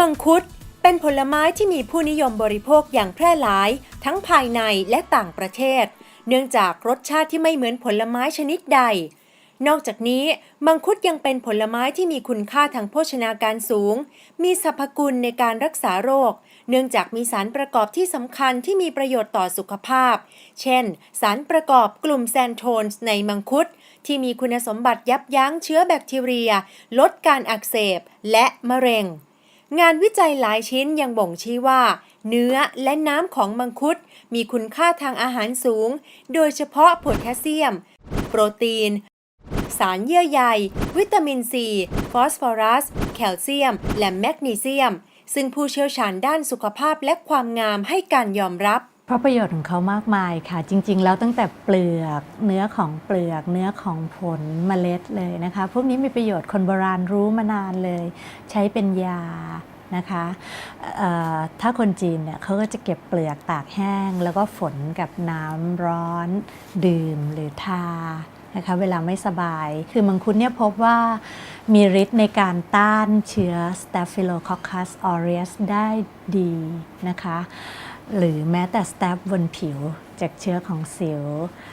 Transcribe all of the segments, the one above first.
มังคุดเป็นผลไม้ที่มีผู้นิยมบริโภคอย่างแพร่หลาย ทั้งภายในและต่างประเทศ เนื่องจากรสชาติที่ไม่เหมือนผลไม้ชนิดใด นอกจากนี้ มังคุดยังเป็นผลไม้ที่มีคุณค่าทางโภชนาการสูง มีสรรพคุณในการรักษาโรค เนื่องจากมีสารประกอบที่สำคัญที่มีประโยชน์ต่อสุขภาพ เช่น สารประกอบกลุ่มแซนโทนส์ในมังคุดที่มีคุณสมบัติยับยั้งเชื้อแบคทีเรีย ลดการอักเสบ และมะเร็ง งานวิจัยหลายชิ้นยังบ่งชี้ว่า เนื้อและน้ำของมังคุด มีคุณค่าทางอาหารสูง โดยเฉพาะโพแทสเซียม โปรตีน สารเยื่อใย วิตามินซี ฟอสฟอรัส แคลเซียม และแมกนีเซียม ซึ่งผู้เชี่ยวชาญด้านสุขภาพและความงามให้การยอมรับ เพราะประโยชน์ของเขามากมายค่ะ จริง ๆ แล้วตั้งแต่เปลือกเนื้อของเปลือกเนื้อของผลเมล็ดเลยนะคะ พวกนี้มีประโยชน์คนโบราณรู้มานานเลย ใช้เป็นยานะคะถ้าคนจีนเนี่ยเขาก็จะเก็บเปลือกตากแห้ง แล้วก็ฝนกับน้ำร้อนดื่มหรือทา นะคะเวลาไม่สบาย คือมังคุดเนี่ยพบว่ามีฤทธิ์ในการต้านเชื้อ Staphylococcus aureus ได้ดีนะคะ หรือแม้แต่สแตปบนผิวจากเชื้อของสิว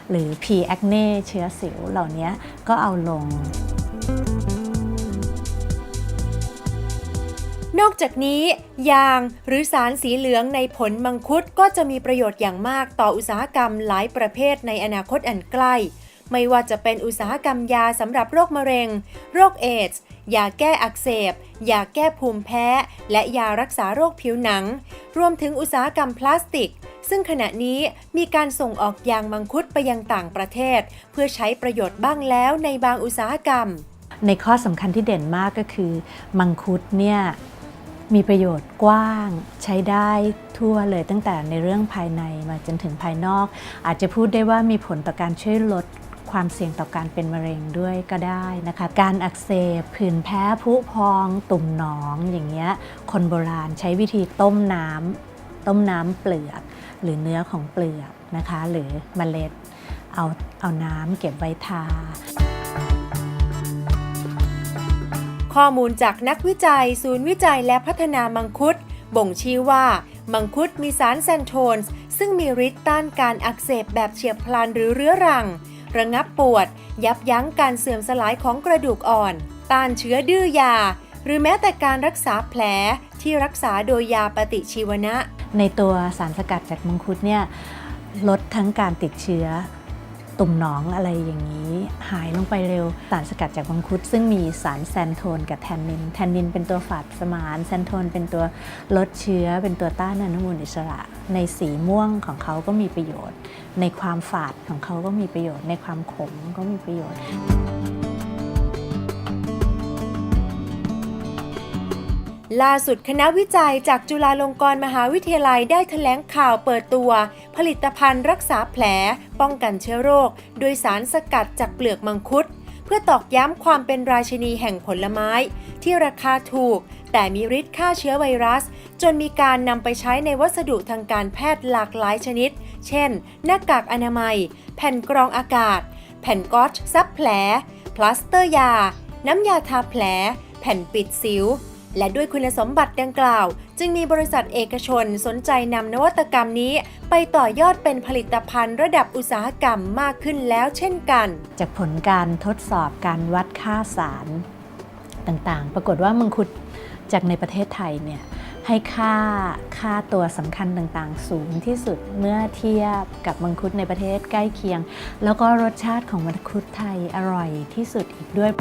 หรือ P. acne เชื้อสิวเหล่านี้ก็เอาลง นอกจากนี้ ยางหรือสารสีเหลืองในผลมังคุดก็จะมีประโยชน์อย่างมากต่ออุตสาหกรรมหลายประเภทในอนาคตอันใกล้ ไม่ว่าจะเป็นอุตสาหกรรมยาสำหรับโรคมะเร็ง โรคเอดส์ ยาแก้อักเสบ ยาแก้ภูมิแพ้ และยารักษาโรคผิวหนัง รวมถึงอุตสาหกรรมพลาสติก ซึ่งขณะนี้มีการส่งออกยางมังคุดไปยังต่างประเทศ เพื่อใช้ประโยชน์บ้างแล้วในบางอุตสาหกรรม ในข้อสำคัญที่เด่นมากก็คือ มังคุดเนี่ยมีประโยชน์กว้างใช้ได้ทั่วเลยตั้งแต่ในเรื่องภายในมาจนถึงภายนอก อาจจะพูดได้ว่ามีผลต่อการช่วยลด ความเสี่ยงต่อการเป็นมะเร็งด้วยก็ได้นะคะ การอักเสบผื่นแพ้ผุพองตุ่มหนองอย่างเงี้ยคนโบราณใช้วิธีต้มน้ำต้มน้ำเปลือก หรือเนื้อของเปลือกนะคะ หรือเมล็ดเอาเอาน้ำเก็บไว้ทาข้อมูลจากนักวิจัย ศูนย์วิจัยและพัฒนามังคุด บ่งชี้ว่า มังคุดมีสารแซนโทนส์ซึ่งมีฤทธิ์ต้านการอักเสบแบบเฉียบพลันหรือเรื้อรัง ระงับปวด ยับยั้งการเสื่อมสลายของกระดูกอ่อน ต้านเชื้อดื้อยา หรือแม้แต่การรักษาแผลที่รักษาโดยยาปฏิชีวนะ ในตัวสารสกัดจากมังคุดเนี่ยลดทั้งการติดเชื้อ ตุ่มหนองอะไรอย่างนี้ หายลงไปเร็ว สารสกัดจากมังคุด ซึ่งมีสารแซนโทนกับแทนนิน แทนนินเป็นตัวฝาดสมานแซนโทนเป็นตัวลดเชื้อ เป็นตัวต้านอนุมูลอิสระ ในสีม่วงของเขาก็มีประโยชน์ ในความฝาดของเขาก็มีประโยชน์ ในความขมก็มีประโยชน์ ล่าสุดคณะวิจัยจากจุฬาลงกรณ์มหาวิทยาลัยได้แถลงข่าวเปิดตัว ผลิตภัณฑ์รักษาแผล ป้องกันเชื้อโรค โดยสารสกัดจากเปลือกมังคุด เพื่อตอกย้ำความเป็นราชินีแห่งผลไม้ ที่ราคาถูก แต่มีฤทธิ์ฆ่าเชื้อไวรัส จนมีการนำไปใช้ในวัสดุทางการแพทย์หลากหลายชนิด เช่น หน้ากากอนามัย แผ่นกรองอากาศ แผ่นก๊อตซับแผล พลาสเตอร์ยา น้ำยาทาแผล แผ่นปิดสิว และด้วยคุณสมบัติดังกล่าว จึงมีบริษัทเอกชนสนใจนำนวัตกรรมนี้ ไปต่อยอดเป็นผลิตภัณฑ์ระดับอุตสาหกรรมมากขึ้นแล้วเช่นกัน จากผลการทดสอบการวัดค่าสารต่างๆ ปรากฏว่ามังคุดจากในประเทศไทยเนี่ยให้ค่าค่าตัวสำคัญต่างๆ สูงที่สุดเมื่อเทียบกับมังคุดในประเทศใกล้เคียง แล้วก็รสชาติของมังคุดไทยอร่อยที่สุดอีกด้วย